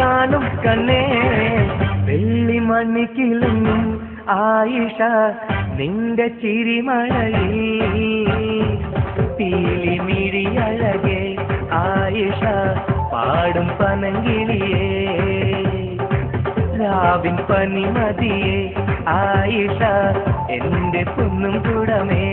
കാണും കണ്ണേ. വെള്ളിമണി കിളങ്ങും ആയിഷ നിന്റെ ചിരിമഴയിൽ തീലിമിഴി അഴകെ ആയിഷ പാടും പനങ്കിളിയേ. രാവിൻ പനിമതിയെ ആയിഷ എന്റെ പൊന്നും കൂടമേ.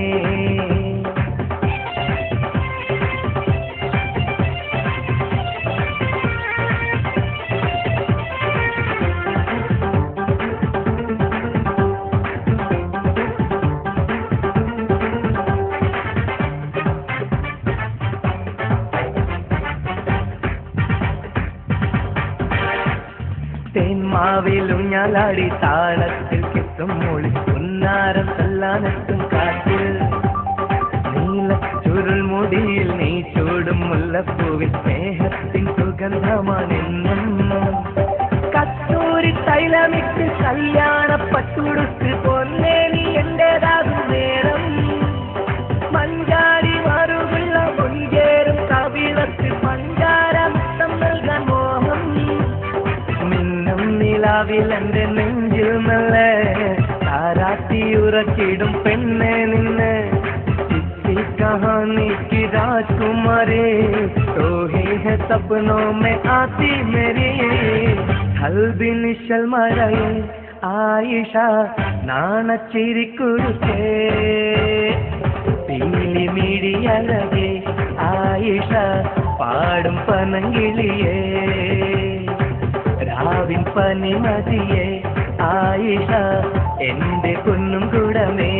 തേന്മാവിലും ഞാലാടി താളത്തിൽ കിട്ടും മൊഴി ഉന്നാരം തല്ലാനെത്തും കാറ്റിൽ. നീല ചുരുൾ മുടിയിൽ നീ ചൂടും മുല്ലപ്പൂവിൽ സ്നേഹത്തിൻ സുഗന്ധമാണെന്നും കത്തൂരി തൈലമിട്ട് കല്യാണ പട്ടുടുത്ത് നിലാവിൽ എന്റെ നെഞ്ചിൽ മെല്ലെ താരാട്ടി ഉറക്കിടും പെണ്ണെ നിന്നെ ചിത്തി कहानी की राजकुमारी तो ही है सपनों में आती मेरी ഹൽബി നിശൽ മറയെ ആയിഷ നാണച്ചിരിക്കുരുക്കേ പീലി മിഴിയഴകെ ആയിഷ പാടും പനങ്കിളിയേ രാവിൻ പനിമതിയെ ആയിഷ എന്റെ പൊന്നും കൂടമേ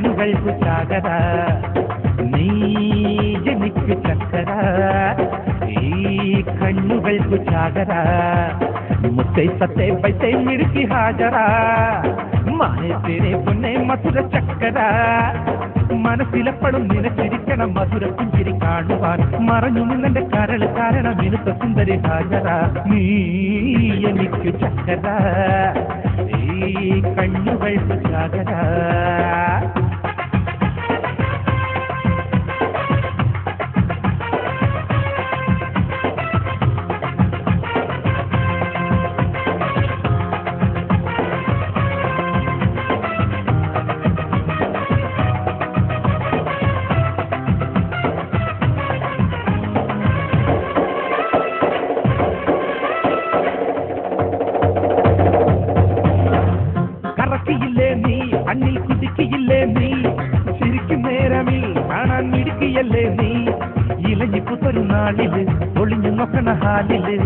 കണ്ണുകൾക്ക് ചാകര നീ എനിക്ക് ചക്കര ഈ കണ്ണുകൾക്ക് ചാകര മുത്തൈ സത്തേ പൈസേ മിടുക്കി ഹാജര മാനെ തേരെ പൊന്നെ മധുര ചക്കര മനസ്സിലെപ്പോഴും നിനച്ചിരിക്കണം മധുര പുഞ്ചിരി കാണുവാൻ മറഞ്ഞു നിന്നെ കരൾ കാരണം മിനുത്ത സുന്ദരി ഹാജര നീ എനിക്ക് ചക്കര ഈ കണ്ണുകൾക്ക് ചാകര നീ അണ്ണിൽ കുതിക്കിയില്ലേ നീ? ശരിക്കും നേരമിൽ കാണാൻ മിടുക്കിയല്ലേ നീ? ഇലഞ്ഞി പുത്തരു നാളിൽ ഒളിഞ്ഞു നോക്കണ ഹാലിൽ.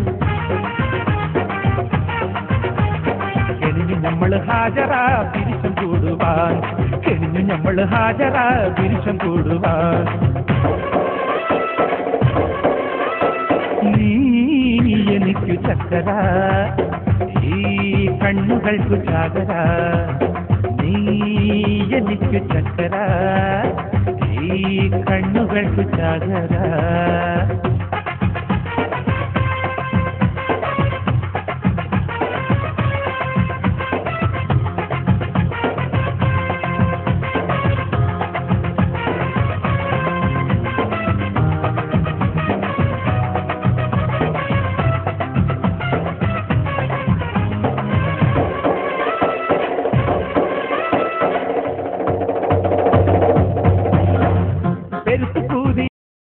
കെണിഞ്ഞു നമ്മൾ ഹാജരാ തിരിച്ചും കൂടുവാൻ. കെണിഞ്ഞു നമ്മൾ ഹാജരാ തിരിച്ചും കൂടുവാൻ. നീ എനിക്ക് ചക്കര ഈ കണ്ണുകൾക്കു ചാകര. നീ എനിക്ക് ചക്കര ഈ കണ്ണുകൾക്ക് ചാകര.